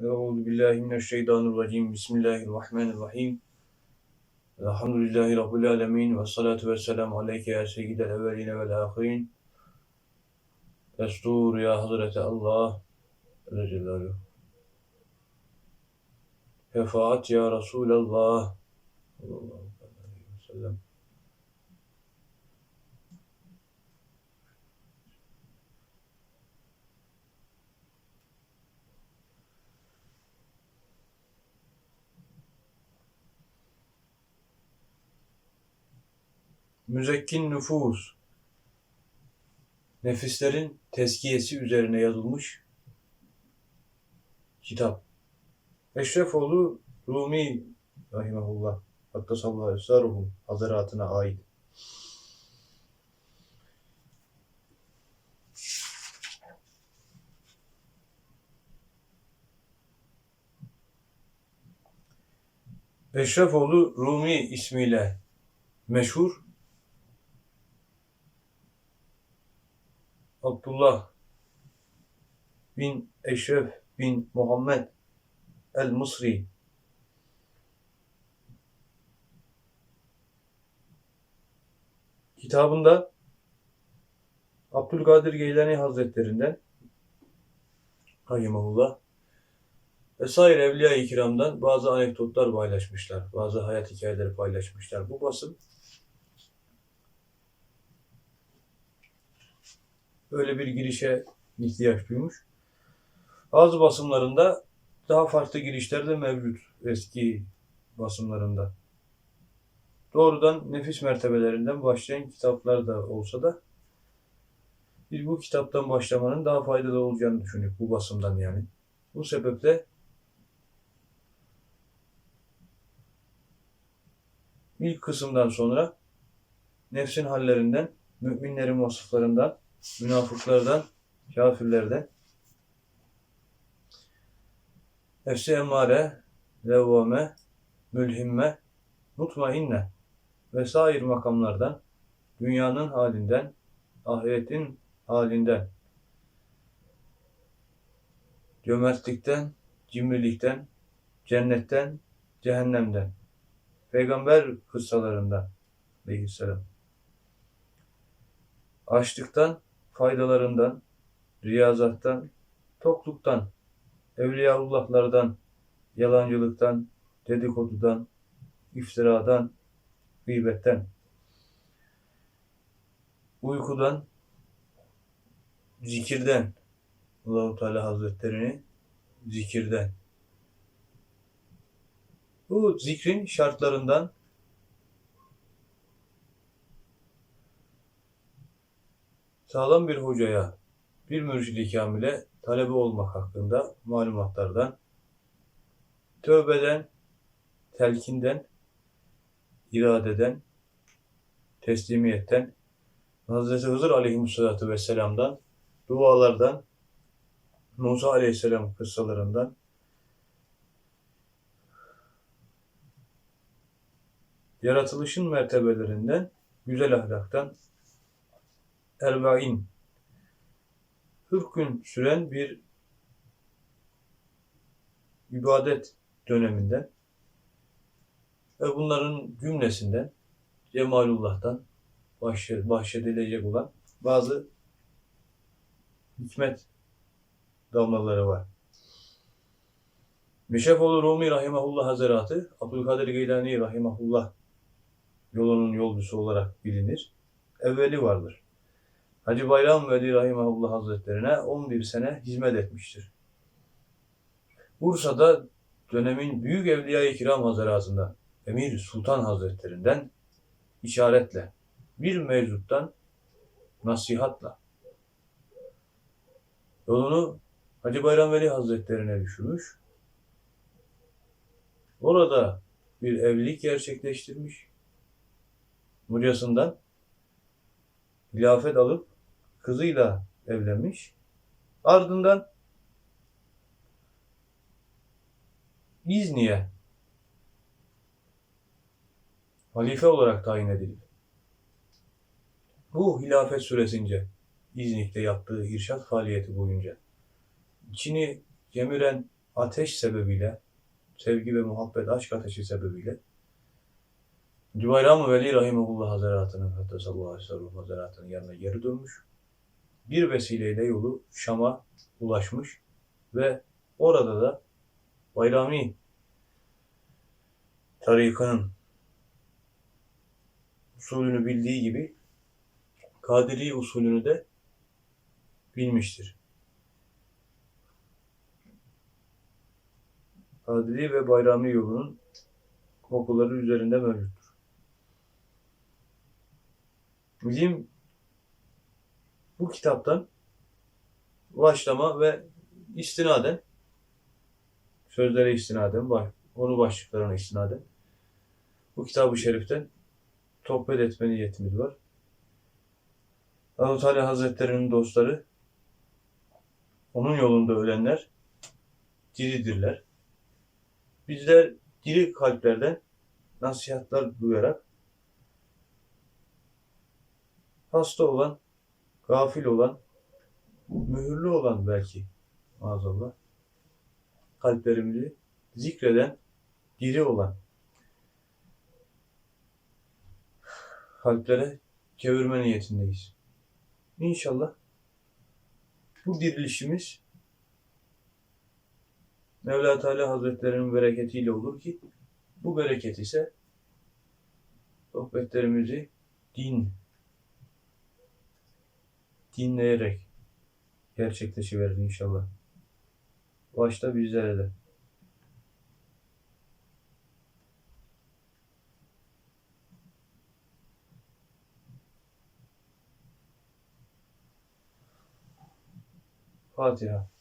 Euzu billahi mineşşeytanirracim. Bismillahirrahmanirrahim. Elhamdülillahi Rabbil alemin. Ve salatu ve selamu aleyke ya seyyidel evveline vel ahirin. Destur ya Hazreti Allah. Celaluhu. Şefaat ya Resulallah. Sallallahu aleyhi ve sellem. Müzekkin nüfus. Nefislerin tezkiyesi üzerine yazılmış kitap. Eşrefoğlu Rumi rahimahullah hatta sallallahu esraruhum hazaratına ait. Eşrefoğlu Rumi ismiyle meşhur Abdullah bin Eşref bin Muhammed el-Mısri kitabında Abdülkadir Geylani Hazretlerinden Rahimahullah vesaire Evliya-i Kiram'dan bazı anekdotlar paylaşmışlar. Bazı hayat hikayeleri paylaşmışlar. Bu basın böyle bir girişe ihtiyaç duymuş. Bazı basımlarında daha farklı girişler de mevcut eski basımlarında. Doğrudan nefis mertebelerinden başlayan kitaplar da olsa da biz bu kitaptan başlamanın daha faydalı olacağını düşünüyoruz bu basımdan yani. Bu sebeple ilk kısımdan sonra nefsin hallerinden, müminlerin vasıflarından, münafıklardan, kafirlerden, nefsi emmare, levvame, mülhimme, mutmainne vesair makamlardan, dünyanın halinden, ahiretin halinden, cömertlikten, cimrilikten, cennetten, cehennemden, peygamber kıssalarından aleyhisselam, açlıktan, faydalarından, riyazattan, tokluktan, evliyaullahlardan, yalancılıktan, dedikodudan, iftiradan, gıybetten, uykudan, zikirden, Allahu Teala Hazretlerini zikirden. Bu zikrin şartlarından sağlam bir hocaya, bir mürşid-i kamile talebe olmak hakkında malumatlardan, tövbeden, telkinden, iradeden, teslimiyetten, Hazreti Hızır aleyhissalatu vesselam'dan, dualardan, Musa aleyhisselam kıssalarından, yaratılışın mertebelerinden, güzel ahlaktan, Erbain 40 gün süren bir ibadet döneminden ve bunların cümlesinden Cemalullah'tan bahşedilecek olan bazı hikmet damlaları var. Meşefoğlu Rumi Rahimahullah Hazretleri, Abdülkadir Geylani Rahimahullah yolunun yolcusu olarak bilinir. Evveli vardır. Hacı Bayram Veli Rahimahullah Hazretlerine 11 sene hizmet etmiştir. Bursa'da dönemin büyük evliya-i kiram hazaratında Emir Sultan Hazretlerinden işaretle, bir mevcuttan nasihatla yolunu Hacı Bayram Veli Hazretlerine düşürmüş. Orada bir evlilik gerçekleştirmiş. Mucasından hilafet alıp kızıyla evlenmiş. Ardından İzni'ye halife olarak tayin edildi. Bu hilafet süresince İznik'te yaptığı irşat faaliyeti boyunca içini kemiren ateş sebebiyle, sevgi ve muhabbet, aşk ateşi sebebiyle Cüvayram-ı Veli Rahimullah Hazretleri'nin hatta sallallahu aleyhi ve sellem Hazretleri'nin yanına geri dönmüş. Bir vesileyle yolu Şam'a ulaşmış ve orada da Bayrami tarikanın usulünü bildiği gibi Kadiri usulünü de bilmiştir. Kadiri ve Bayrami yolunun kokuları üzerinde mevcuttur. Bizim bu kitaptan başlama ve istinaden sözlere istinaden onu başlıklarına istinaden bu kitabı şeriften sohbet etme niyetimiz var. Allah-u Teala Hazretlerinin dostları onun yolunda ölenler diridirler. Bizler diri kalplerden nasihatler duyarak hasta olan, gafil olan, mühürlü olan belki maazallah kalplerimizi zikreden, diri olan kalplere çevirme niyetindeyiz. İnşallah bu dirilişimiz Mevla Teala Hazretlerinin bereketiyle olur ki bu bereket ise sohbetlerimizi din dinleyerek gerçekleşiverir inşallah. Başta bizlere de. Fatiha.